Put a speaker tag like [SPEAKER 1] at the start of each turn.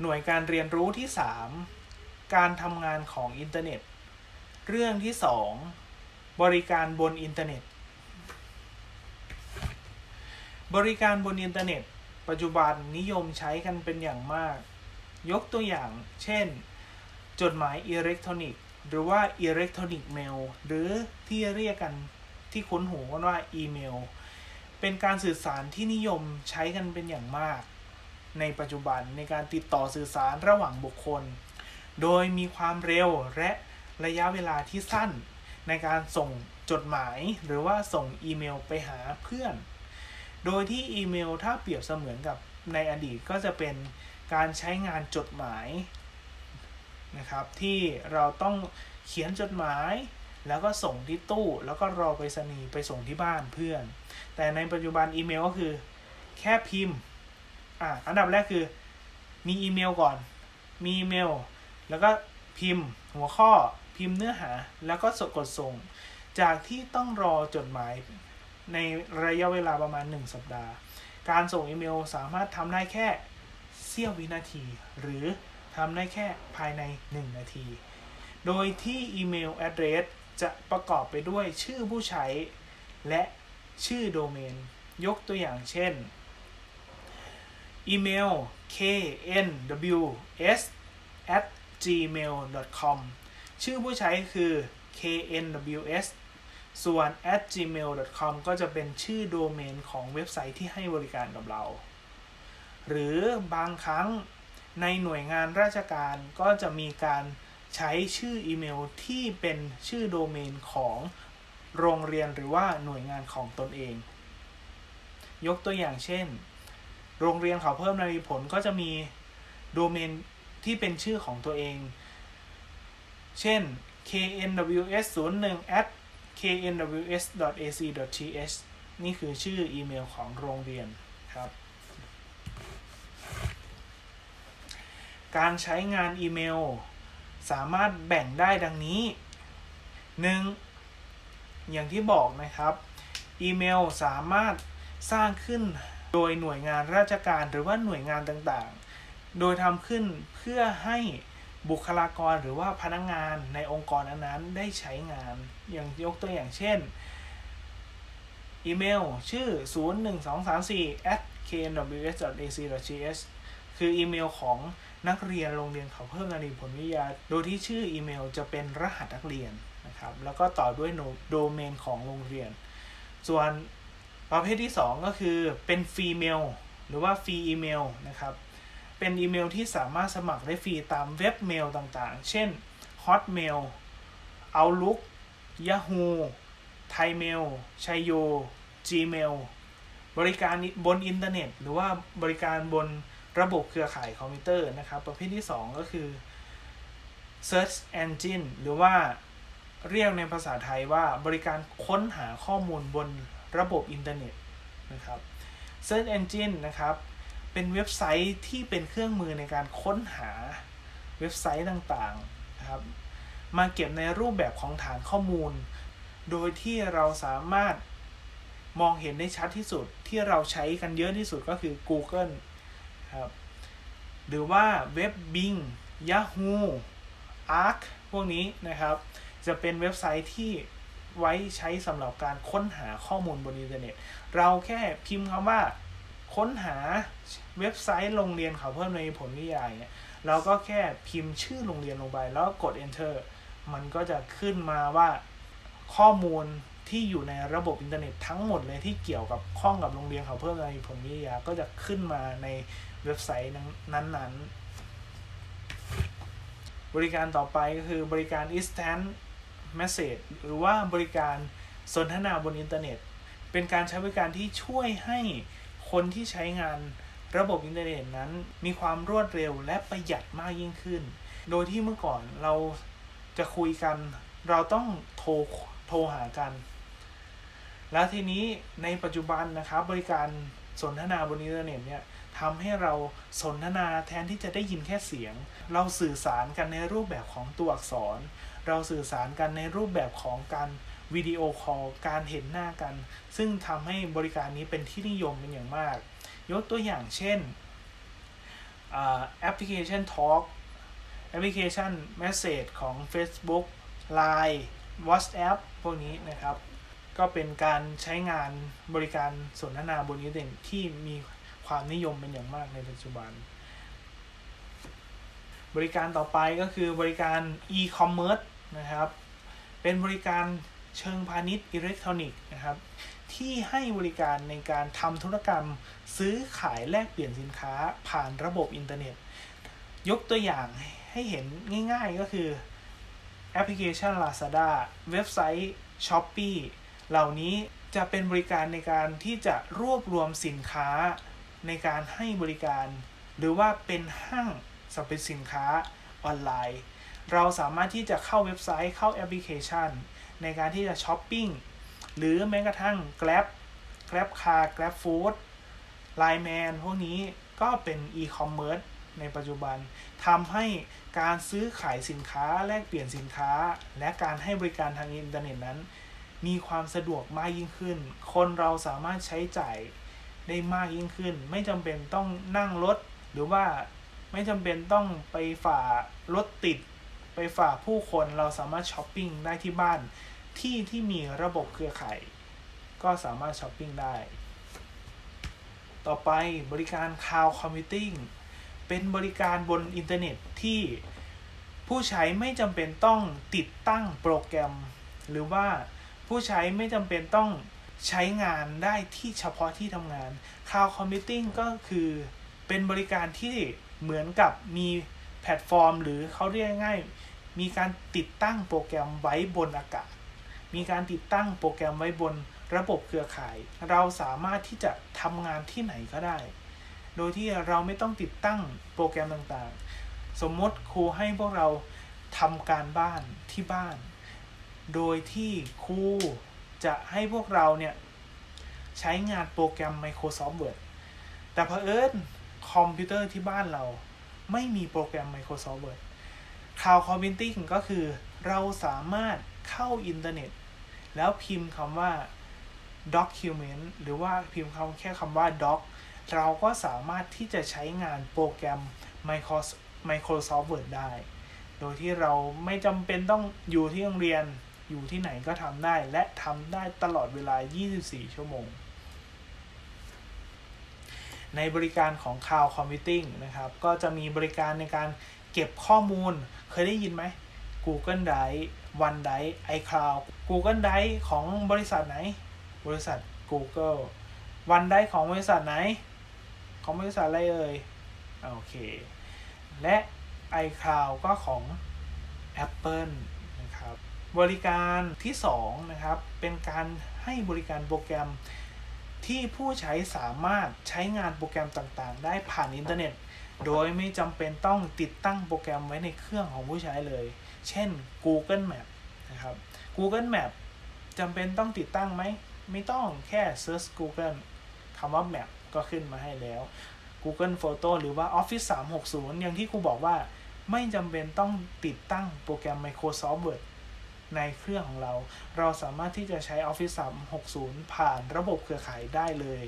[SPEAKER 1] หน่วยการเรียนรู้ที่ 3 การทำงานของอินเทอร์เน็ต เรื่องที่ 2 บริการบนอินเทอร์เน็ต บริการบนอินเทอร์เน็ต ปัจจุบันนิยมใช้กันเป็นอย่างมาก ยกตัวอย่าง เช่น จดหมายอิเล็กทรอนิกส์หรือว่าอิเล็กทรอนิกส์เมลหรือที่เรียกกันที่คุ้นหูกันว่าอีเมล เป็นการสื่อสารที่นิยมใช้กันเป็นอย่างมาก ในปัจจุบันในการติดต่อสื่อสารระหว่างบุคคล โดยมีความเร็วและระยะเวลาที่สั้น ในการส่งจดหมายหรือว่าส่งอีเมลไปหาเพื่อน โดยที่อีเมลถ้าเปรียบเสมือนกับในอดีตก็จะเป็นการใช้งานจดหมายนะครับที่เราต้องเขียนจดหมายแล้วก็ส่งที่ตู้แล้วก็รอไปรษณีย์ไปส่งที่บ้านเพื่อน แต่ในปัจจุบันอีเมลก็คือ แค่พิมพ์ อะอันดับแรกคือ มีอีเมลก่อน มีอีเมล แล้วก็พิมพ์ หัวข้อพิมพ์เนื้อหา แล้วก็สกดส่ง จากที่ต้องรอจดหมายในระยะเวลาประมาณ 1 สัปดาห์ การส่งอีเมลสามารถทำได้แค่เสี้ยววินาที หรือทำได้แค่ภายใน 1 นาที โดยที่อีเมล address จะประกอบไปด้วยชื่อผู้ใช้ และชื่อโดเมน ยกตัวอย่างเช่น อีเมล knws at gmail com ชื่อผู้ใช้คือ knws ส่วน at gmail com ก็จะเป็นชื่อโดเมนของเว็บไซต์ที่ให้บริการกับเรา หรือบางครั้งในหน่วยงานราชการก็จะมีการใช้ชื่ออีเมลที่เป็นชื่อโดเมนของโรงเรียนหรือว่าหน่วยงานของตนเอง ยกตัวอย่างเช่น โรงเรียนเขาเพิ่มนารีผลก็จะมีโดเมนที่เป็นชื่อของตัวเอง เช่น knws01 at knws.ac.th นี่คือชื่ออีเมลของโรงเรียนครับ การใช้งานอีเมล สามารถแบ่งได้ดังนี้ 1. อย่างที่บอกนะครับ อีเมลสามารถสร้างขึ้น โดยหน่วยงานราชการหรือว่าหน่วยงานต่างๆ โดยทำขึ้นเพื่อให้บุคลากรหรือว่าพนักงงานในองค์กรอนนั้นได้ใช้งาน อย่างยกตัวอย่างเช่น อีเมล ชื่อ 01234 at knws.ac.th คืออีเมลของนักเรียนโรงเรียนเขาเพิ่มนารีผลวิทยา โดยที่ชื่ออีเมลจะเป็นรหัสนักเรียนนะครับ แล้วก็ต่อด้วยโดเมนของโรงเรียน ส่วน ประเภทที่ 2 ก็คือเป็นฟรีเมลหรือว่าฟรีอีเมลนะครับ เป็นอีเมลที่สามารถสมัครได้ฟรีตามเว็บเมลต่างๆ เช่น Hotmail Outlook Yahoo Thaimail ชัยโย Gmail บริการบนอินเทอร์เน็ต หรือว่าบริการบนระบบเครือข่ายคอมพิวเตอร์นะครับ ประเภทที่ 2 ก็คือ Search Engine หรือว่าเรียกในภาษาไทยว่าบริการค้นหาข้อมูลบน ระบบอินเทอร์เน็ตนะครับ Search Engine นะครับ เป็นเว็บไซต์ที่เป็นเครื่องมือในการค้นหาเว็บไซต์ต่างๆนะครับ มาเก็บในรูปแบบของฐานข้อมูล โดยที่เราสามารถมองเห็นได้ชัดที่สุดที่เราใช้กันเยอะที่สุดก็คือ Google ครับ หรือว่าเว็บ Bing Yahoo Arc พวกนี้นะครับ จะเป็นเว็บไซต์ที่ ไว้ใช้สำหรับการค้นหาข้อมูลบนอินเทอร์เน็ต เราแค่พิมพ์คำว่าค้นหาเว็บไซต์โรงเรียนเขาเพิ่มในผลวิยาเนี่ยเราก็แค่พิมพ์ชื่อโรงเรียนลงไป แล้วกด enter มันก็จะขึ้นมาว่าข้อมูลที่อยู่ในระบบอินเทอร์เน็ตทั้งหมดเลยที่เกี่ยวกับข้องกับโรงเรียนเขาเพิ่มในผลวิทยาก็จะขึ้นมาในเว็บไซต์นั้นๆ บริการต่อไปก็คือบริการ instant message หรือว่าบริการสนทนาบนอินเทอร์เน็ต เป็นการใช้บริการที่ช่วยให้คนที่ใช้งานระบบอินเทอร์เน็ตนั้น มีความรวดเร็วและประหยัดมากยิ่งขึ้น โดยที่เมื่อก่อนเราจะคุยกัน เราต้องโทรโทรหากัน แล้วทีนี้ในปัจจุบันนะครับบริการสนทนาบนอินเทอร์เน็ตเนี่ยทำให้เราสนทนาแทนที่จะได้ยินแค่เสียง เราสื่อสารกันในรูปแบบของตัวอักษร เราสื่อสารกันในรูปแบบของการวิดีโอคอลการเห็นหน้ากัน ซึ่งทำให้บริการนี้เป็นที่นิยมเป็นอย่างมาก ยกตัวอย่างเช่นแอปพลิเคชัน Talk แอปพลิเคชัน Message ของ Facebook Line WhatsApp พวกนี้นะครับ ก็เป็นการใช้งานบริการสนทนาบนอินเทอร์เน็ตที่มีความนิยมเป็นอย่างมากในปัจจุบัน บริการต่อไปก็คือบริการ e-commerce นะครับ เป็นบริการเชิงพาณิชย์อิเล็กทรอนิกส์นะครับที่ให้บริการในการทำธุรกรรมซื้อขายแลกเปลี่ยนสินค้าผ่านระบบอินเทอร์เน็ต ยกตัวอย่างให้เห็นง่ายๆก็คือแอปพลิเคชัน Lazada เว็บไซต์ Shopee เหล่านี้จะเป็นบริการในการที่จะรวบรวมสินค้าในการให้บริการ หรือว่าเป็นห้างสรรพสินค้าออนไลน์ เราสามารถที่จะเข้าเว็บไซต์เข้าแอปพลิเคชัน ในการที่จะช้อปปิ้งหรือแม้กระทั่ง Grab Grab Car Grab Food Line Man พวกนี้ก็เป็น e-commerce ในปัจจุบันทำให้การซื้อขายสินค้าแลกเปลี่ยนสินค้า และการให้บริการทางอินเทอร์เน็ตนั้น มีความสะดวกมากยิ่งขึ้น คนเราสามารถใช้จ่ายได้มากยิ่งขึ้น ไม่จำเป็นต้องนั่งรถ หรือว่าไม่จำเป็นต้องไปฝ่ารถติด ไปฝ่าผู้คนเราสามารถช้อปปิ้งได้ที่บ้านที่ที่มีระบบเครือข่ายก็สามารถช้อปปิ้งได้ ต่อไปบริการ Cloud Computing เป็นบริการบนอินเทอร์เน็ตที่ผู้ใช้ไม่จำเป็นต้องติดตั้งโปรแกรม หรือว่าผู้ใช้ไม่จำเป็นต้องใช้งานได้ที่เฉพาะที่ทำงาน Cloud Computing ก็คือเป็นบริการที่เหมือนกับมี แพลตฟอร์ม หรือเขาเรียกง่ายมีการติดตั้งโปรแกรมไว้บนอากาศ มีการติดตั้งโปรแกรมไว้บนระบบเครือข่าย เราสามารถที่จะทำงานที่ไหนก็ได้ โดยที่เราไม่ต้องติดตั้งโปรแกรมต่างๆ สมมติครูให้พวกเราทำการบ้านที่บ้าน โดยที่ครูจะให้พวกเราเนี่ยใช้งานโปรแกรม Microsoft Word แต่เผอิญคอมพิวเตอร์ที่บ้านเรา ไม่มีโปรแกรม Microsoft Word Cloud Computing ก็คือเราสามารถเข้าอินเทอร์เน็ต แล้วพิมพ์คำว่า document หรือว่าพิมพ์คำแค่คำว่า doc เราก็สามารถที่จะใช้งานโปรแกรม Microsoft Microsoft Word ได้ โดยที่เราไม่จำเป็นต้องอยู่ที่โรงเรียน อยู่ที่ไหนก็ทำได้ และทำได้ตลอดเวลา 24 ชั่วโมง ในบริการของ Cloud Computing นะครับ ก็จะมีบริการในการเก็บข้อมูล เคยได้ยินไหม Google Drive OneDrive iCloud Google Drive ของบริษัทไหน บริษัท Google OneDrive ของบริษัทไหน ของบริษัทอะไรเอ่ย โอเค และ iCloud ก็ของ Apple นะครับ บริการที่ 2 นะครับ เป็นการให้บริการโปรแกรม ที่ผู้ใช้สามารถใช้งานโปรแกรมต่างๆ ได้ผ่านอินเทอร์เน็ต โดยไม่จำเป็นต้องติดตั้งโปรแกรมไว้ในเครื่องของผู้ใช้เลย เช่น Google Map นะครับ Google Map จำเป็นต้องติดตั้งไหม ไม่ต้องแค่ Search Google คำว่า Map ก็ขึ้นมาให้แล้ว Google Photo หรือว่า Office 360 อย่างที่ครูบอกว่า ไม่จำเป็นต้องติดตั้งโปรแกรม Microsoft Word ในเครื่องของเรา เราสามารถที่จะใช้ Office 360 ผ่านระบบเครือข่ายได้เลย